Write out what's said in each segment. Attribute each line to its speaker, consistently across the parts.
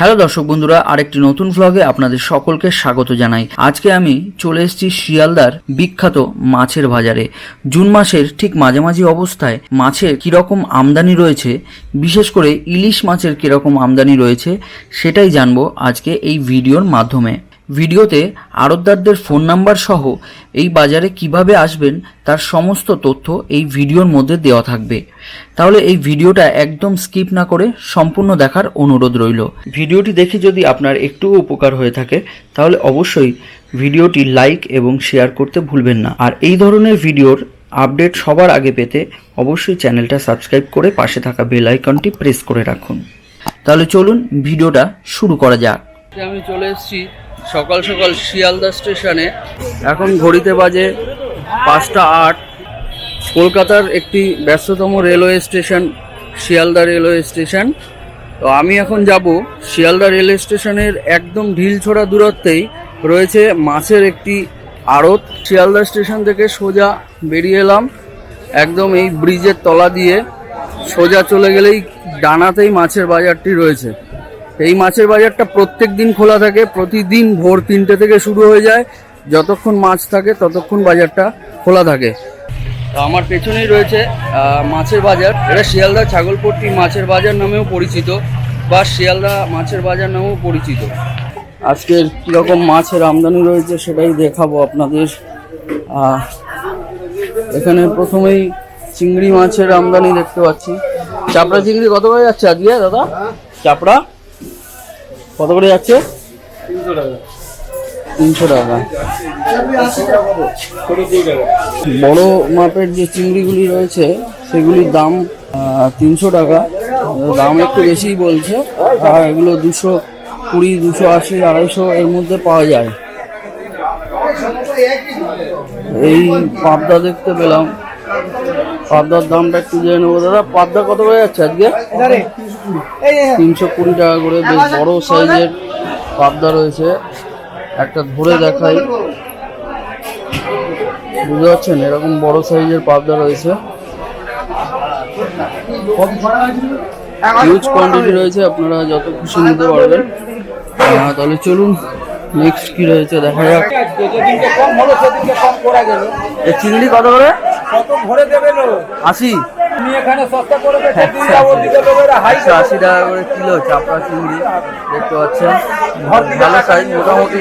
Speaker 1: Hello দর্শক বন্ধুরা, আরেকটি নতুন ভ্লগে আপনাদের সকলকে স্বাগত জানাই। আজকে আমি চলে এসেছি শিয়ালদার বিখ্যাত মাছের বাজারে। জুন মাসের ঠিক মাঝামাঝি অবস্থায় মাছের কীরকম আমদানি রয়েছে, বিশেষ করে ইলিশ মাছের কীরকম আমদানি রয়েছে, সেটাই জানব আজকে এই ভিডিওর মাধ্যমে। ভিডিওতে আড়তদারদের ফোন নাম্বার সহ এই বাজারে কীভাবে আসবেন তার সমস্ত তথ্য এই ভিডিওর মধ্যে দেওয়া থাকবে। তাহলে এই ভিডিওটা একদম স্কিপ না করে সম্পূর্ণ দেখার অনুরোধ রইল। ভিডিওটি দেখে যদি আপনার একটুও উপকার হয়ে থাকে, তাহলে অবশ্যই ভিডিওটি লাইক এবং শেয়ার করতে ভুলবেন না। আর এই ধরনের ভিডিওর আপডেট সবার আগে পেতে অবশ্যই চ্যানেলটা সাবস্ক্রাইব করে পাশে থাকা বেল আইকনটি প্রেস করে রাখুন। তাহলে চলুন ভিডিওটা শুরু করা যাক। আমি চলে এসেছি সকাল সকাল শিয়ালদা স্টেশনে। এখন ঘড়িতে বাজে পাঁচটা আট। কলকাতার একটি ব্যস্ততম railway station, Sealdah railway station. তো আমি এখন যাব শিয়ালদা রেলওয়ে স্টেশনের একদম ঢিলছোড়া দূরত্বেই। রয়েছে মাছের একটি আড়ত। শিয়ালদা স্টেশন থেকে সোজা বেরিয়ে এলাম। একদম এই ব্রিজের তলা দিয়ে। সোজা চলে গেলেই ডানাতেই মাছের বাজারটি রয়েছে। এই মাছের বাজারটা প্রত্যেক দিন খোলা থাকে, প্রতিদিন ভোর তিনটে থেকে শুরু হয়ে যায়। যতক্ষণ মাছ থাকে, ততক্ষণ বাজারটা খোলা থাকে। আমার পেছনেই রয়েছে মাছের বাজার। এটা শিয়ালদা ছাগলপট্টি মাছের বাজার নামেও পরিচিত, বা শিয়ালদা মাছের বাজার নামেও পরিচিত। আজকের কীরকম মাছের আমদানি রয়েছে সেটাই দেখাবো আপনাদের। এখানে প্রথমেই চিংড়ি মাছের আমদানি দেখতে পাচ্ছি। চাপড়া চিংড়ি কত করে যাচ্ছে আজকে দাদা? চাপড়া? কত করে যাচ্ছে? তিনশো টাকা। বড় মাপের যে চিংড়িগুলি রয়েছে, সেগুলির দাম তিনশো টাকা। দাম একটু বেশিই বলছে, আর এগুলো দুশো কুড়ি, দুশো আশি, আড়াইশো এর মধ্যে পাওয়া যায়। এই পাবদা দেখতে পেলাম। পাবদার দামটা একটু জেনে নেব। দাদা, পাবদা কত করে যাচ্ছে আজকে? তিনশো কুড়ি টাকা করে বেশ বড় সাইজের পাবদা রয়েছে। একটা ধরে দেখাই। বুঝতে পারছেন? এরকম বড় সাইজের পাবদা রয়েছে। হিউজ কোয়ান্টিটি রয়েছে আপনারা যত খুশি নিতে পারবেন। আহ, তাহলে চলুন নেক্সট কি রয়েছে দেখা যাক। চিংড়ি কত করে? আশি।
Speaker 2: তুমি এখানে সস্তা করে হাই
Speaker 1: একশো আশি টাকা করে কিলো চাপড়া চিংড়ি দেখতে পাচ্ছেন। ভালো সাইজ মোটামুটি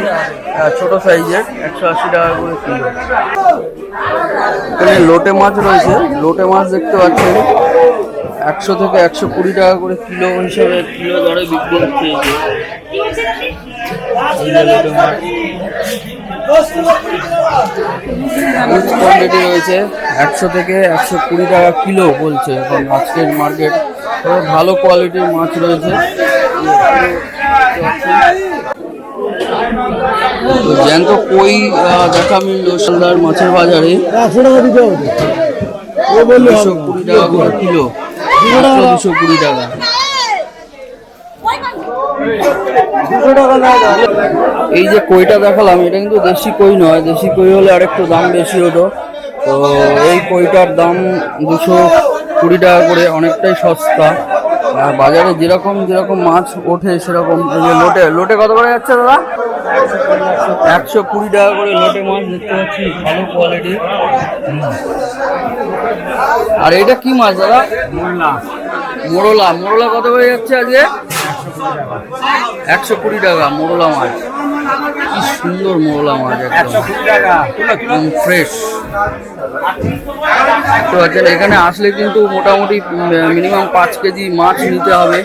Speaker 1: ছোট সাইজের একশো আশি টাকা করে কিলো। এখানে লোটে মাছ রয়েছে। লোটে মাছ দেখতে পাচ্ছেন। একশো থেকে একশো কুড়ি টাকা করে কিলো হিসেবে কিলো দরে বিক্রি হচ্ছে। রয়েছে। একশো থেকে একশো কুড়ি টাকা কিলো বলছে। এখন আজকের মার্কেট ভালো কোয়ালিটির মাছ রয়েছে। জ্যান্ত কই দেখা মিলল শিলদার মাছের বাজারে। দুশো কুড়ি টাকা করে কিলো। দুশো কুড়ি টাকা। এই যে কইটা দেখালাম এটা কিন্তু দেশি কই নয় দেশি কই হলে আরেকটু দাম বেশি হতো। তো এই কইটার দাম দুশো কুড়ি টাকা করে অনেকটাই সস্তা। আর বাজারে যেরকম যেরকম মাছ ওঠে সেরকম এই যে লোটে লোটে কত করে যাচ্ছে দাদা? একশো কুড়ি টাকা করে লোটে মাছ দেখতে পাচ্ছি ভালো কোয়ালিটি আর এটা কি মাছ দাদা? মোরলা মোরলা কত করে যাচ্ছে আজকে? একশো কুড়ি টাকা, মোরলা মাছ। কি সুন্দর মোরলা মাছ একদম। ফ্রেশ তো আচ্ছা এখানে আসলে কিন্তু মোটামুটি মিনিমাম পাঁচ কেজি মাছ নিতে হবে।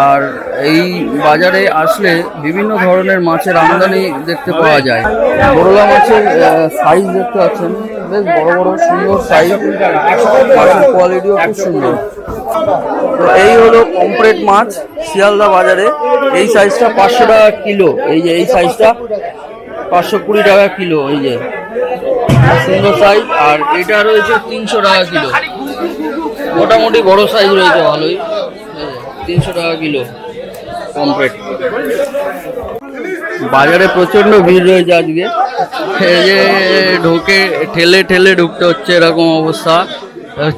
Speaker 1: আর এই বাজারে আসলে বিভিন্ন ধরনের মাছের আমদানি দেখতে পাওয়া যায়। মোরলা মাছের সাইজ দেখতে পাচ্ছেন। বেশ বড় বড়, সুন্দর সাইজ মাছের কোয়ালিটিও খুব সুন্দর। তো এই হলো কমপ্লেট মাছ শিয়ালদা বাজারে। এই সাইজটা পাঁচশো টাকা কিলো। এই যে, এই সাইজটা পাঁচশো কুড়ি টাকা কিলো, এই যে। সুন্দর সাইজ আর এটা রয়েছে তিনশো টাকা কিলো। মোটামুটি বড় সাইজ রয়েছে ভালোই। তিনশো টাকা কিলো কমপ্লেট বাজারে প্রচণ্ড ভিড় রয়েছে আজকে। যে ঢোকে, ঠেলে ঠেলে ঢুকতে হচ্ছে এরকম অবস্থা।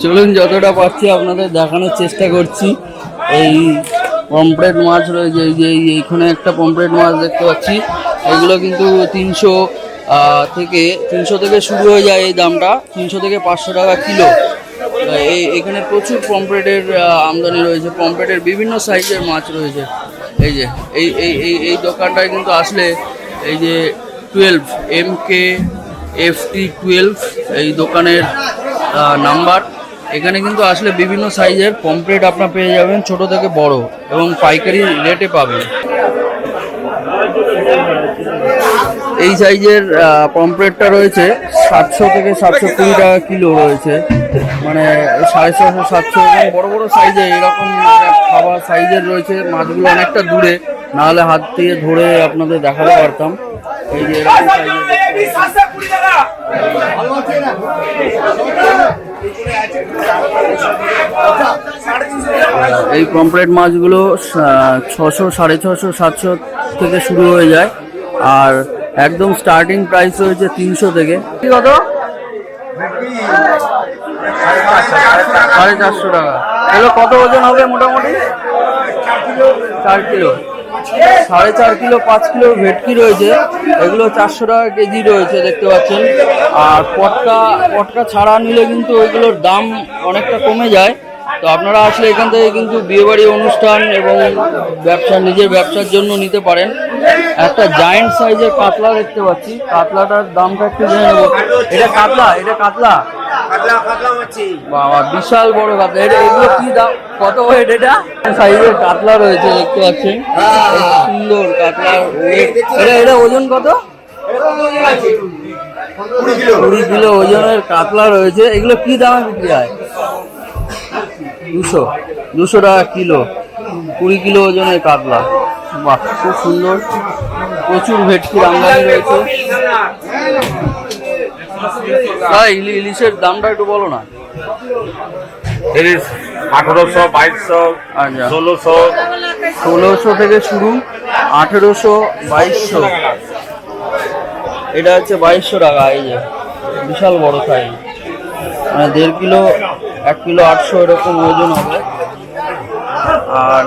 Speaker 1: চলুন, যতটা পারছি আপনাদের দেখানোর চেষ্টা করছি। এই পমপ্লেট মাছ রয়েছে, এই যে এই- এইখানে একটা পমপ্লেট মাছ দেখতে পাচ্ছি। এগুলো কিন্তু তিনশো থেকে তিনশো থেকে শুরু হয়ে যায় এই দামটা। তিনশো থেকে পাঁচশো টাকা কিলো। এখানে প্রচুর পমপ্লেটের আমদানি রয়েছে পমপ্লেটের বিভিন্ন সাইজের মাছ রয়েছে। এই যে, এই এই এই এই দোকানটায় কিন্তু আসলে এই যে twelve M K F T twelve এই দোকানের নাম্বার। এখানে কিন্তু আসলে বিভিন্ন সাইজের পমপ্লেট আপনার পেয়ে যাবেন, ছোট থেকে বড়, এবং পাইকারি রেটে পাবেন। এই সাইজের পমপ্লেটটা রয়েছে সাতশো থেকে সাতশো কুড়ি টাকা কিলো রয়েছে। মানে সাড়ে ছশো সাতশো এবং বড় বড় সাইজে এরকম খাবার সাইজের রয়েছে, মাছগুলো অনেকটা দূরে। নাহলে হাত দিয়ে ধরে আপনাদের দেখাতে পারতাম। এই যে এরকম এই পমপ্লেট মাছগুলো ছশো, সাড়ে ছশো, সাতশো থেকে শুরু হয়ে যায়। আর একদম স্টার্টিং প্রাইস রয়েছে তিনশো থেকে। কত? সাড়ে চারশো টাকা। এগুলো কত ওজন হবে মোটামুটি? চার কিলো। সাড়ে চার কিলো, পাঁচ কিলো ভেটকি রয়েছে। এগুলো চারশো টাকা কেজি রয়েছে, দেখতে পাচ্ছেন। আর পটকা পটকা ছাড়া নিলে কিন্তু ওইগুলোর দাম অনেকটা কমে যায়। তো আপনারা আসলে এখান থেকে কিন্তু বিয়েবাড়ি অনুষ্ঠান এবং ব্যবসা নিজের ব্যবসার জন্য নিতে পারেন। একটা জায়েন্ট সাইজের কাতলা দেখতে পাচ্ছি। কাতলাটার দামটা একটু জেনে নেব। এটা কাতলা? এটা কাতলা? বাবা বিশাল বড় কাতলা। এটা এগুলো কি দাম? কত ওয়েট এটা? সাইজের কাতলা রয়েছে দেখতে পাচ্ছেন। বেশ সুন্দর weight। এটা এটা ওজন কত? কুড়ি কিলো ওজনের কাতলা রয়েছে। এগুলো কি দামে বিক্রি হয়? দুশো। দুশো টাকা কিলো। কুড়ি কিলো ওজনের কাতলা। বাহ খুব সুন্দর। প্রচুর ভেটকি আমদানি রয়েছে। ইলি- ইলিশের দামটা একটু বলো না।
Speaker 2: আঠারোশো বাইশশো
Speaker 1: আচ্ছা।
Speaker 2: ষোলোশো।
Speaker 1: ষোলোশো থেকে শুরু আঠেরোশো বাইশশো। এটা হচ্ছে বাইশশো টাকা এই যে। বিশাল বড় সাইজ। মানে দেড় কিলো এক কিলো আটশো এরকম ওজন হবে। আর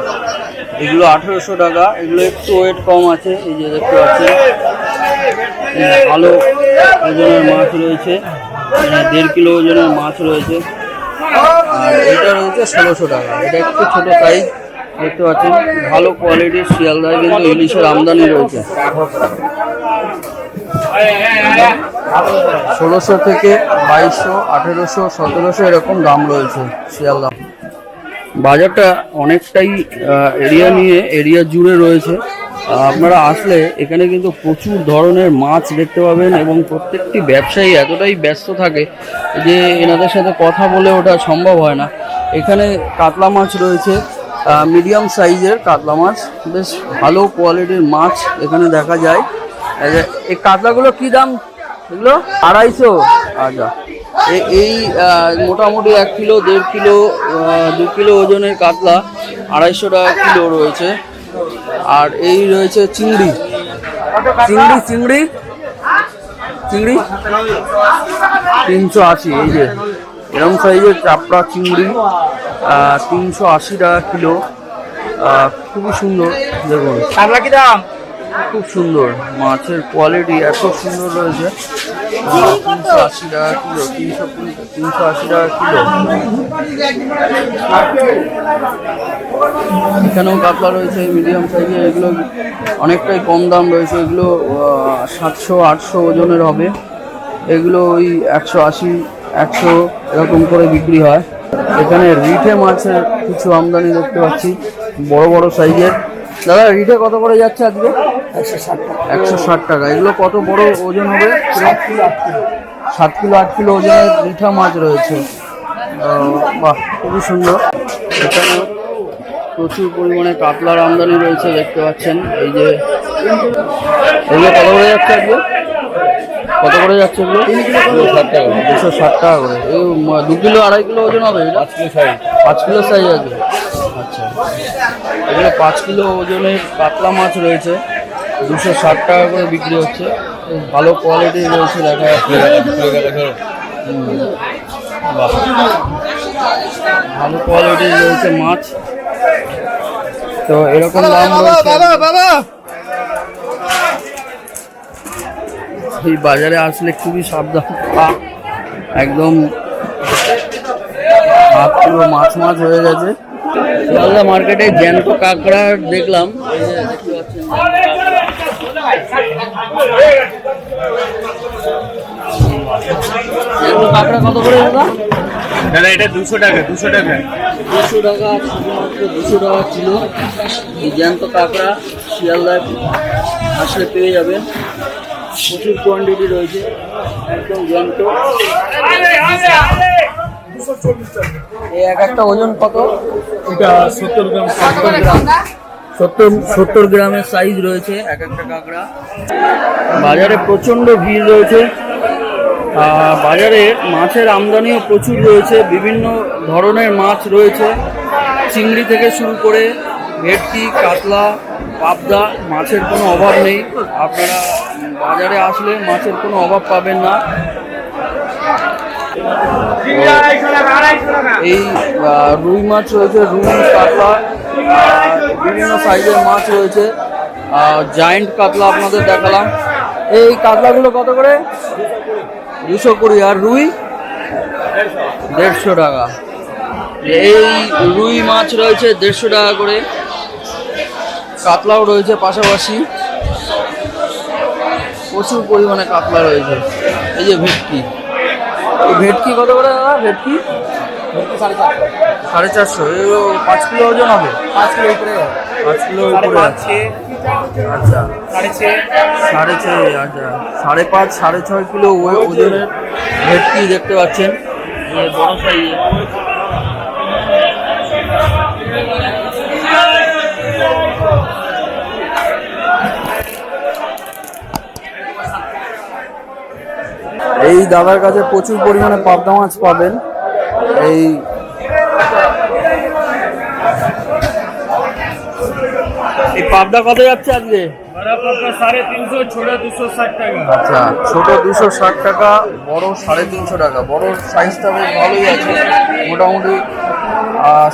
Speaker 1: এগুলো আঠেরোশো টাকা, এগুলো একটু ওয়েট কম আছে, এই যে দেখতে পাচ্ছেন। ভালো ওজনের মাছ রয়েছে দেড় কিলো ওজনের মাছ রয়েছে। আর এটা রয়েছে ষোলোশো টাকা, এটা একটু ছোট সাইজ দেখতে পাচ্ছেন। ভালো কোয়ালিটির শিয়ালদায় কিন্তু ইলিশের আমদানি রয়েছে। ষোলোশো থেকে বাইশশো, আঠেরোশো, সতেরোশো এরকম দাম রয়েছে শিয়ালদা বাজারটা অনেকটাই এরিয়া নিয়ে এরিয়া জুড়ে রয়েছে। আপনারা আসলে এখানে কিন্তু প্রচুর ধরনের মাছ দেখতে পাবেন এবং প্রত্যেকটি ব্যবসায়ী এতটাই ব্যস্ত থাকে যে এনাদের সাথে কথা বলে ওটা সম্ভব হয় না। এখানে কাতলা মাছ রয়েছে মিডিয়াম সাইজের কাতলা মাছ। বেশ ভালো কোয়ালিটির মাছ এখানে দেখা যায়। এই যে এই কাতলাগুলো কি দাম? এগুলো? আড়াইশো? আচ্ছা। এই মোটামুটি এক কিলো দেড় কিলো দু কিলো ওজনের কাতলা আড়াইশো টাকা কিলো রয়েছে। আর এই রয়েছে চিংড়ি। চিংড়ি চিংড়ি? চিংড়ি? তিনশো আশি এই যে। এরকম সাইজের চাপড়া চিংড়ি তিনশো আশি টাকা কিলো। খুবই সুন্দর দেখুন।
Speaker 2: কাতলা কি দাম?
Speaker 1: খুব সুন্দর। মাছের কোয়ালিটি এত সুন্দর রয়েছে। তিনশো আশি টাকা কিলো, তিনশো তিনশো আশি টাকা কিলো। এখানেও কাতলা রয়েছে মিডিয়াম সাইজের এগুলো অনেকটাই কম দাম রয়েছে। এগুলো সাতশো, আটশো ওজনের হবে। এগুলো ওই একশো আশি, একশো এরকম করে বিক্রি হয়। এখানে রিঠে মাছের কিছু আমদানি দেখতে পাচ্ছি, বড় বড় সাইজের দাদা, রিঠে কত করে যাচ্ছে আজকে? একশো ষাট টাকা। এগুলো কত বড় ওজন হবে? সাত কিলো আট কিলো ওজনের রিঠা মাছ রয়েছে। আহ, বাহ খুবই সুন্দর। এখানে প্রচুর পরিমাণে কাতলার আমদানি রয়েছে দেখতে পাচ্ছেন। এই যে এগুলো কত করে যাচ্ছে আজকে কত করে যাচ্ছে এগুলো? ষাট টাকা দুশো ষাট টাকা করে। এই ম- দু কিলো আড়াই কিলো ওজন হবে
Speaker 2: পাঁচ কিলো সাইজ।
Speaker 1: পাঁচ কিলো সাইজ আছে। আচ্ছা। এগুলো পাঁচ কিলো ওজনের কাতলা মাছ রয়েছে। দুশো ষাট টাকা করে বিক্রি হচ্ছে। ভালো কোয়ালিটি রয়েছে দেখা যাচ্ছে। ভালো কোয়ালিটির রয়েছে মাছ। তো এরকম দাম এই বাজারে আসলে খুবই সাবধান। পা একদম হাত পুরো মাছ মাছ হয়ে গেছে। মার্কেটে জ্যান্ত কাঁকড়া দেখলাম। এই যে দেখতে পাচ্ছেন। কাঁকড়া কত করে দাদা
Speaker 2: দাদা এটা দুশো টাকা দুশো টাকা।
Speaker 1: দুশো টাকা শুধুমাত্র দুশো টাকা ছিল। এই জ্যান্ত কাঁকড়া শিয়ালদায় আসলে পেয়ে যাবেন। প্রচুর কোয়ান্টিটি রয়েছে একদম জ্যান্ত। এই এক একটা ওজন কত?
Speaker 2: এটা সত্তর গ্রাম
Speaker 1: সত্তর গ্রাম। সত্তর সত্তর গ্রামের সাইজ রয়েছে, এক একটা কাঁকড়া। বাজারে প্রচণ্ড ভিড় রয়েছে। বাজারে মাছের আমদানিও প্রচুর রয়েছে। বিভিন্ন ধরনের মাছ রয়েছে। চিংড়ি থেকে শুরু করে ভেটকি, কাতলা, পাবদা, মাছের কোনো অভাব নেই। আপনারা বাজারে আসলে মাছের কোনো অভাব পাবেন না। এই রুই মাছ রয়েছে, রুই, কাতলা বিভিন্ন সাইজের মাছ রয়েছে। জায়েন্ট কাতলা আপনাদের দেখালাম। এই কাতলাগুলো কত করে? দুশো কুড়ি। আর রুই? দেড়শো টাকা। এই রুই মাছ রয়েছে দেড়শো টাকা করে। কাতলাও রয়েছে পাশাপাশি। প্রচুর পরিমাণে কাতলা রয়েছে। এই যে ভেটকি। ভেটকি কত করে দাদা? ভেটকি? সাড়ে চারশো এগুলো পাঁচ কিলো ওজন হবে? পাঁচ কিলো উপরে। পাঁচ কিলো উপরে আছে। আচ্ছা। সাড়ে ছয় আচ্ছা। সাড়ে পাঁচ সাড়ে ছয় কিলো ওয়ে- ওজনের ভেটকি দেখতে পাচ্ছেন? বড় সাইজের এই দাদার কাছে প্রচুর পরিমাণে পাবদা মাছ পাবেন। এই যাচ্ছে আজকে? আচ্ছা দুশো ষাট টাকা আচ্ছা, সাড়ে তিনশো টাকা। সাইজটা বেশ ভালোই আছে মোটামুটি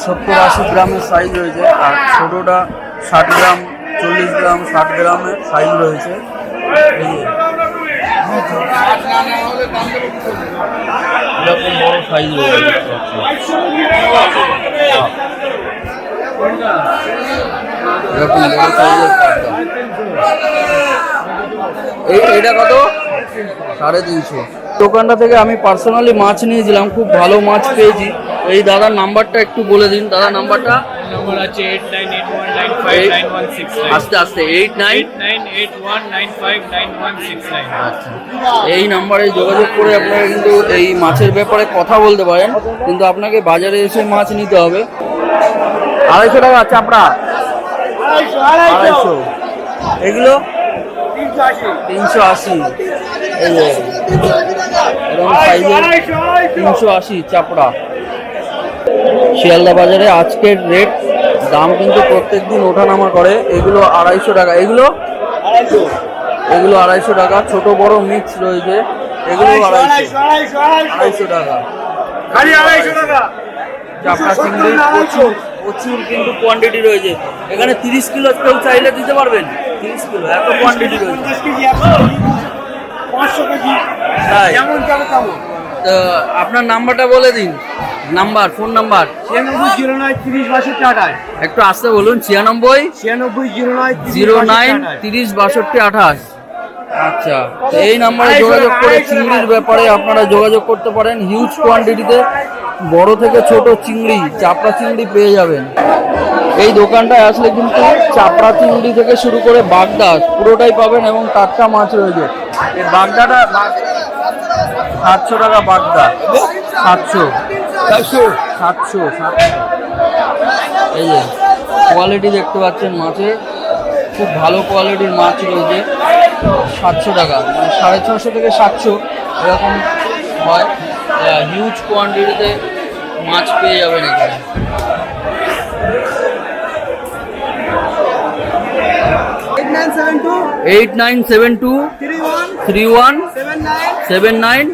Speaker 1: সত্তর আশি গ্রামের সাইজ রয়েছে। আর ছোটোটা ষাট গ্রাম চল্লিশ গ্রাম ষাট গ্রামের সাইজ রয়েছে। এটা কত? সাড়ে তিনশো। দোকানটা থেকে আমি পার্সোনালি মাছ নিয়েছিলাম, খুব ভালো মাছ পেয়েছি। এই দাদার নাম্বারটা একটু বলে দিন, দাদার নাম্বারটা?
Speaker 2: নম্বর আছে eight nine eight one nine five nine one six
Speaker 1: আস্তে আস্তে eight nine
Speaker 2: nine eight one nine five nine one six nine
Speaker 1: আচ্ছা। এই নম্বরে যোগাযোগ করে আপনারা কিন্তু এই মাছের ব্যাপারে কথা বলতে পারেন কিন্তু আপনাকে বাজারে এসে মাছ নিতে হবে। আড়াইশো টাকা চাপড়া আড়াইশো এগুলো? তিনশো আশি। তিনশো আশি চাপড়া। শিয়ালদা বাজারে আজকের রেট দাম কিন্তু প্রত্যেক দিন ওঠানামা করে। এগুলো আড়াইশো টাকা। এগুলো? এগুলো আড়াইশো টাকা। ছোট বড় মিক্স রয়েছে। এগুলো আড়াইশো আড়াইশো। টাকা। চাপড়া চিংড়ি প্রচুর প্রচুর কিন্তু কোয়ান্টিটি রয়েছে। এখানে তিরিশ কিলো কেউ চাইলে দিতে পারবেন। তিরিশ কিলো এত কোয়ান্টিটি রয়েছে।
Speaker 2: পাঁচশো কেজি।
Speaker 1: আপনার নাম্বারটা বলে দিন। Number phone number?
Speaker 2: ছিয়ানব্বই জিরো নয় তিরিশ বাষট্টি আঠাশ।
Speaker 1: একটু আসতে বলুন ছিয়ানব্বই?
Speaker 2: ছিয়ানব্বই জিরো নয়
Speaker 1: জিরো নাইন তিরিশ বাষট্টি আঠাশ। আচ্ছা এই নাম্বারে যোগাযোগ করে চিংড়ির ব্যাপারে আপনারা যোগাযোগ করতে পারেন। হিউজ কোয়ান্টিটিতে বড় থেকে ছোট চিংড়ি চাপড়া চিংড়ি পেয়ে যাবেন। এই দোকানটায় আসলে কিন্তু চাপড়া চিংড়ি থেকে শুরু করে বাগদা পুরোটাই পাবেন এবং টাটকা মাছ রয়েছে। এই বাগদাটা সাতশো টাকা বাগদা সাতশো। সাতশো। সাতশো এই যে কোয়ালিটি দেখতে পাচ্ছেন মাছের খুব ভালো কোয়ালিটির মাছ রয়েছে। সাতশো টাকা মানে সাড়ে ছশো থেকে সাতশো এরকম হয়। হিউজ কোয়ান্টিটিতে মাছ পেয়ে যাবেন এখানে।
Speaker 2: Eight nine seven two
Speaker 1: eight nine seven two
Speaker 2: three one
Speaker 1: three one
Speaker 2: seven nine
Speaker 1: seven nine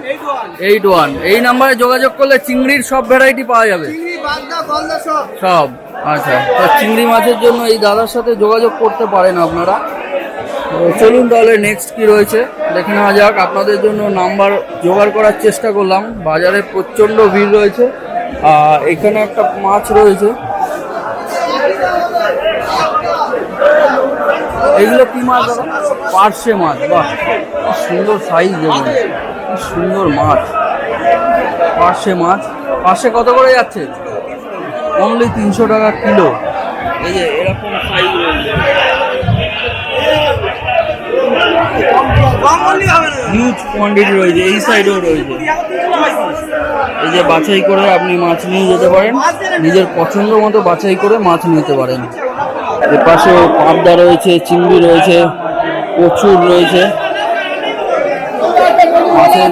Speaker 2: eight one.
Speaker 1: এই নাম্বারে যোগাযোগ করলে চিংড়ির সব ভ্যারাইটি পাওয়া যাবে।
Speaker 2: সব।
Speaker 1: আচ্ছা তো চিংড়ি মাছের জন্য এই দাদার সাথে যোগাযোগ করতে পারেন আপনারা। চলুন তাহলে নেক্সট কি রয়েছে দেখে নেওয়া যাক। আপনাদের জন্য নাম্বার জোগাড় করার চেষ্টা করলাম। বাজারে প্রচণ্ড ভিড় রয়েছে। আর এখানে একটা মাছ রয়েছে। এগুলো কি মাছ পার্শে মাছ। বাহ সুন্দর সাইজ দেখুন সুন্দর মাছ পার্শে মাছ পার্শে কত করে যাচ্ছে? অনলি তিনশো টাকা কিলো। এই যে এরকম সাইজ হিউজ কোয়ান্টিটি রয়েছে। এই সাইডেও রয়েছে। এই যে বাছাই করে আপনি মাছ নিয়ে যেতে পারেন। নিজের পছন্দ মতো বাছাই করে মাছ নিতে পারেন। এর পাশে পাবদা রয়েছে, চিংড়ি রয়েছে প্রচুর রয়েছে। মাছের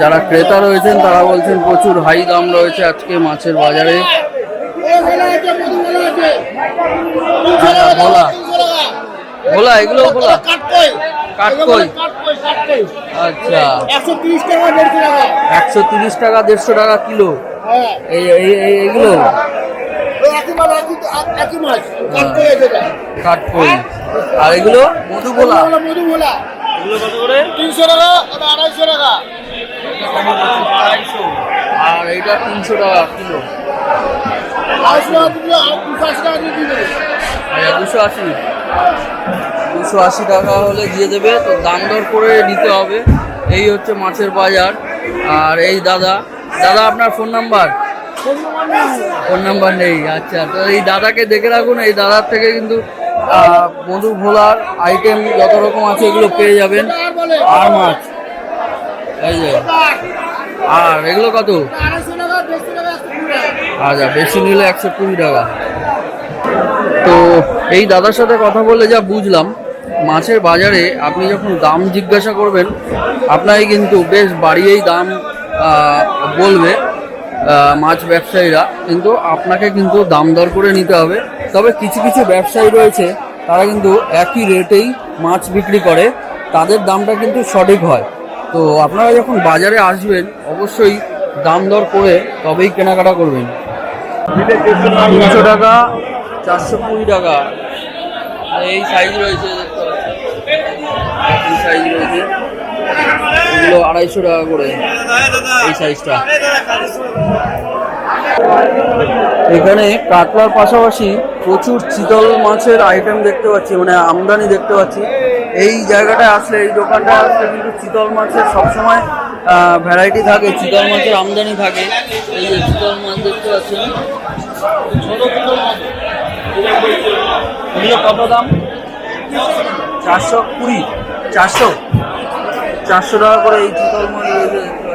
Speaker 1: যারা ক্রেতা রয়েছেন তারা বলছেন প্রচুর হাই দাম রয়েছে আজকে মাছের বাজারে। ভোলা। ভোলা এগুলো ভোলা? কাঠকই। আচ্ছা।
Speaker 3: একশো তিরিশ টাকা দেড়শো টাকা
Speaker 1: কিলো।
Speaker 3: হ্যাঁ
Speaker 1: এই এই- এই- এইগুলো
Speaker 3: এটা
Speaker 1: কাঠকই আর এগুলো? মধুবোলা
Speaker 3: মধু মধু ভোলা।
Speaker 1: এগুলো কত করে?
Speaker 3: তিনশো টাকা ওটা আড়াইশো টাকা।
Speaker 1: আড়াইশো। আর এইটা তিনশো টাকা কিলো।
Speaker 3: আর দুশো আশি
Speaker 1: আচ্ছা দুশো আশি। টাকা হলে দিয়ে দেবে। তো দাম দর করে নিতে হবে। এই হচ্ছে মাছের বাজার। আর এই দাদা দাদা আপনার ফোন নাম্বার? ফোন নাম্বার নেই আচ্ছা। তো এই দাদাকে দেখে রাখুন এই দাদার থেকে কিন্তু মধু ভোলার আইটেম যত রকম আছে এগুলো পেয়ে যাবেন।
Speaker 3: আর
Speaker 1: মাছ? এই যে। আর এগুলো কত? আচ্ছা বেশি নিলে একশো কুড়ি টাকা। তো এই দাদার সাথে কথা বলে যা বুঝলাম মাছের বাজারে আপনি যখন দাম জিজ্ঞাসা করবেন আপনাকে কিন্তু বেশ বাড়িয়েই দাম বলবে মাছ ব্যবসায়ীরা। কিন্তু আপনাকে কিন্তু দাম দর করে নিতে হবে। তবে কিছু কিছু ব্যবসায়ী রয়েছে, তারা কিন্তু একই রেটেই মাছ বিক্রি করে, তাদের দামটা কিন্তু সঠিক হয়। তো আপনারা যখন বাজারে আসবেন, অবশ্যই দাম দর করে তবেই কেনাকাটা করবেন। তিনশো টাকা, চারশো কুড়ি টাকা। এই সাইজ রয়েছে এই সাইজ রয়েছে। এগুলো আড়াইশো টাকা করে। এই সাইজটা এখানে কাতলার পাশাপাশি প্রচুর চিতল মাছের আইটেম দেখতে পাচ্ছি মানে আমদানি দেখতে পাচ্ছি। এই জায়গাটায় আসলে, এই দোকানটা আসলে কিন্তু চিতল মাছের সবসময় ভ্যারাইটি থাকে, চিতল মাছের আমদানি থাকে। এই যে চিতল মাছ দেখতে পাচ্ছেন কত দাম? চারশো কুড়ি, চারশো। চারশো টাকা করে এই চিতল মাছ রয়েছে দেখতে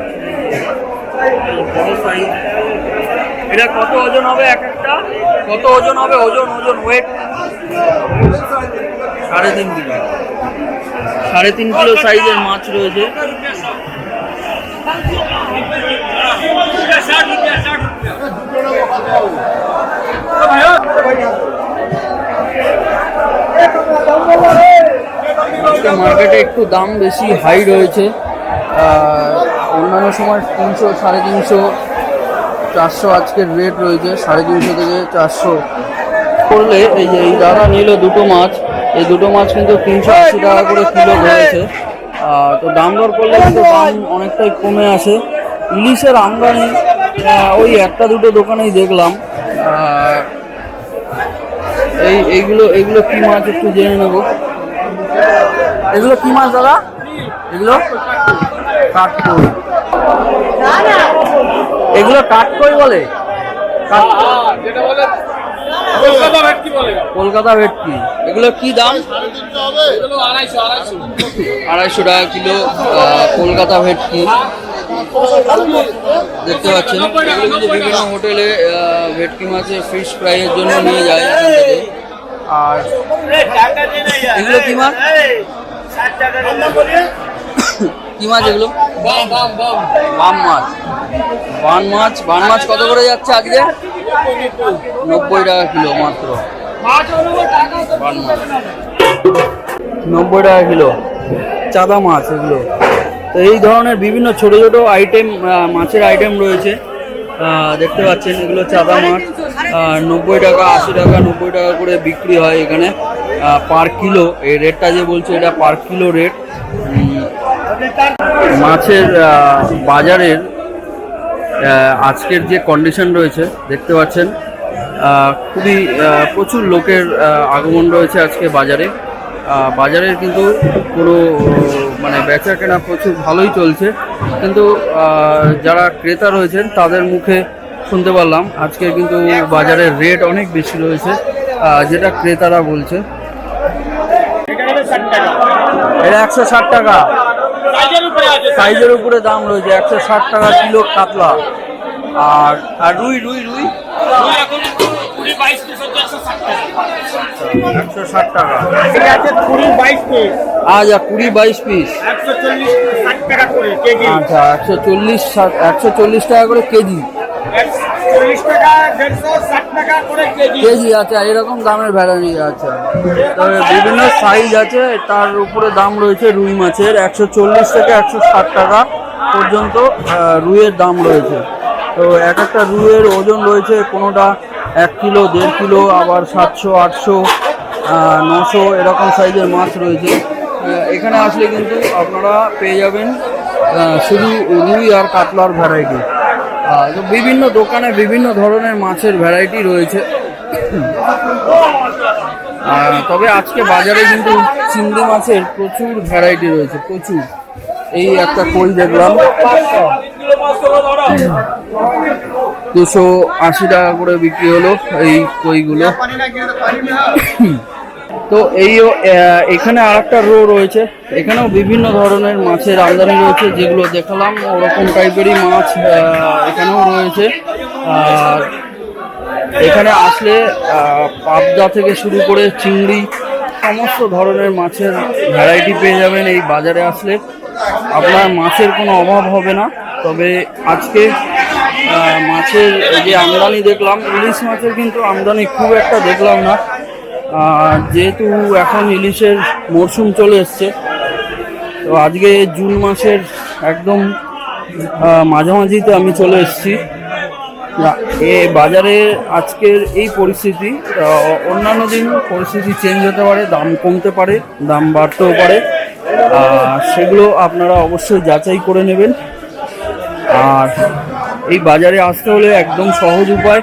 Speaker 1: বড় সাইজ এটা কত ওজন হবে এক একটা? কত ওজন হবে? ওজন ওজন ওয়েট সাড়ে তিন কিলো। সাড়ে তিন কিলো সাইজের মাছ রয়েছে। মার্কেটে একটু দাম বেশি হাই রয়েছে। অন্যান্য সময় তিনশো, সাড়ে তিনশো চারশো আজকের রেট রয়েছে, সাড়ে তিনশো থেকে চারশো। করলে এই যে এই দাদা নিল দুটো মাছ, এই দুটো মাছ কিন্তু তিনশো আশি টাকা করে কিলো ধরেছে। তো দাম দর করলে কিন্তু দাম অনেকটাই কমে আসে। ইলিশের আমদানি ওই একটা দুটো দোকানেই দেখলাম। এই এইগুলো এইগুলো কী মাছ একটু জেনে নেব। এগুলো কী মাছ দাদা? এগুলো? কাঠকই এগুলো কাঠকই বলে?
Speaker 2: বলে কলকাতা ভেটকি বলে।
Speaker 1: কলকাতা এগুলো কি দাম?
Speaker 2: আড়াইশো
Speaker 1: টাকা কিলো কলকাতা ভেটকি। দেখতে পাচ্ছেন এগুলো কিন্তু বিভিন্ন হোটেলে ভেটকি মাছের ফিশ ফ্রাইয়ের জন্য নিয়ে যায় আর এগুলো কি মাছ? কি মাছ এগুলো?
Speaker 2: বাম
Speaker 1: মাছ। বান মাছ বান মাছ কত করে যাচ্ছে আজকে? নব্বই টাকা কিলো মাত্র। বান মাছ। নব্বই টাকা কিলো। চাদা মাছ এগুলো। তো এই ধরনের বিভিন্ন ছোট ছোট আইটেম মাছের আইটেম রয়েছে। দেখতে পাচ্ছেন, এগুলো চাঁদা মাছ। নব্বই টাকা, আশি টাকা, নব্বই টাকা করে বিক্রি হয় এখানে। পার কিলো এই রেটটা যে বলছে, এটা পার কিলো রেট মাছের বাজারের আজকের যে কন্ডিশন রয়েছে, দেখতে পাচ্ছেন খুবই প্রচুর লোকের আগমন রয়েছে আজকে বাজারে। বাজারের কিন্তু কোনো মানে বেচা কেনা প্রচুর ভালোই চলছে। কিন্তু যারা ক্রেতা রয়েছেন, তাদের মুখে শুনতে পারলাম, আজকে কিন্তু বাজারের রেট অনেক বেশি রয়েছে যেটা ক্রেতারা বলছে। এটা একশো ষাট টাকা। সাইজের উপরে দাম রয়েছে একশো ষাট টাকা কিলো কাতলা। আর আর রুই রুই রুই? একশো ষাট টাকা। আচ্ছা কুড়ি বাইশ পিস। আচ্ছা একশো চল্লিশ একশো চল্লিশ টাকা করে কেজি। কেজি। আচ্ছা এরকম দামের ভ্যারাইটি আছে। তবে বিভিন্ন সাইজ আছে, তার উপরে দাম রয়েছে রুই মাছের, একশো চল্লিশ থেকে একশো ষাট টাকা পর্যন্ত রুইয়ের দাম রয়েছে। তো এক একটা রুইয়ের ওজন রয়েছে কোনোটা এক কিলো, দেড় কিলো, আবার সাতশো, আটশো নশো, এরকম সাইজের মাছ রয়েছে। এখানে আসলে কিন্তু আপনারা পেয়ে যাবেন শুধু রুই আর কাতলার ভ্যারাইটি বিভিন্ন দোকানে বিভিন্ন ধরনের মাছের ভ্যারাইটি রয়েছে। তবে আজকে বাজারে কিন্তু চিংড়ি মাছের প্রচুর ভ্যারাইটি রয়েছে, প্রচুর। এই একটা কই দেখলাম। দুশো আশি টাকা করে বিক্রি হলো এই কইগুলো তো এই এখানে আর একটা রো রয়েছে। এখানেও বিভিন্ন ধরনের মাছের আমদানি রয়েছে, যেগুলো দেখালাম, ওরকম টাইপেরই মাছ এখানেও রয়েছে। আর এখানে আসলে পাবদা থেকে শুরু করে চিংড়ি, সমস্ত ধরনের মাছের ভ্যারাইটি পেয়ে যাবেন এই বাজারে আসলে। আপনার মাছের কোনো অভাব হবে না, তবে আজকে মাছের যে আমদানি দেখলাম, ইলিশ মাছের কিন্তু আমদানি খুব একটা দেখলাম না। যেহেতু এখন ইলিশের মরশুম চলে এসছে, তো আজকে জুন মাসের একদম মাঝামাঝিতে আমি চলে এসেছি। এ বাজারে আজকের এই পরিস্থিতি অন্যান্য দিন পরিস্থিতি চেঞ্জ হতে পারে, দাম কমতে পারে, দাম বাড়তেও পারে। সেগুলো আপনারা অবশ্যই যাচাই করে নেবেন। আর এই বাজারে আসতে হলে একদম সহজ উপায়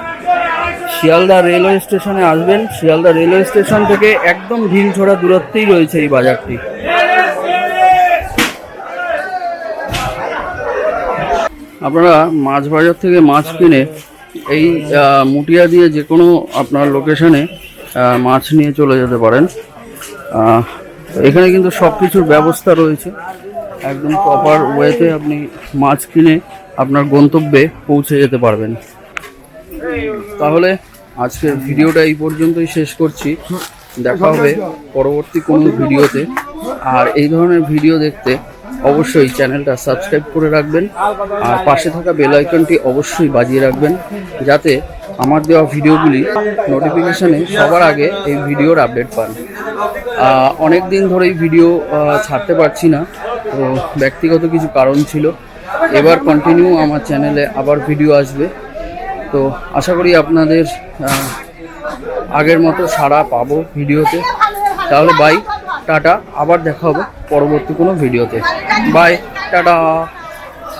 Speaker 1: শিয়ালদা রেলওয়ে স্টেশনে আসবেন। শিয়ালদা রেলওয়ে স্টেশন থেকে একদম ঢিলছোড়া দূরত্বেই রয়েছে এই বাজারটি। আপনারা মাছ বাজার থেকে মাছ কিনে এই মুটিয়া দিয়ে যে কোনো আপনার লোকেশনে মাছ নিয়ে চলে যেতে পারেন। এখানে কিন্তু সব কিছুর ব্যবস্থা রয়েছে। একদম প্রপার ওয়েতে আপনি মাছ কিনে আপনার গন্তব্যে পৌঁছে যেতে পারবেন। তাহলে আজকের ভিডিওটা এই পর্যন্তই শেষ করছি। দেখা হবে পরবর্তী কোনো ভিডিওতে। আর এই ধরনের ভিডিও দেখতে অবশ্যই চ্যানেলটা সাবস্ক্রাইব করে রাখবেন। আর পাশে থাকা বেল আইকনটি অবশ্যই বাজিয়ে রাখবেন, যাতে আমার দেওয়া ভিডিওগুলি নোটিফিকেশানে সবার আগে এই ভিডিওর আপডেট পান। অনেক দিন ধরেই ভিডিও ছাড়তে পারছি না, তো ব্যক্তিগত কিছু কারণ ছিল। এবার কন্টিনিউ আমার চ্যানেলে আবার ভিডিও আসবে। তো আশা করি আপনাদের আগের মতো সারা পাবো ভিডিওতে। তাহলে বাই টাটা, আবার দেখা হবে পরবর্তী কোনো ভিডিওতে। Bye tata.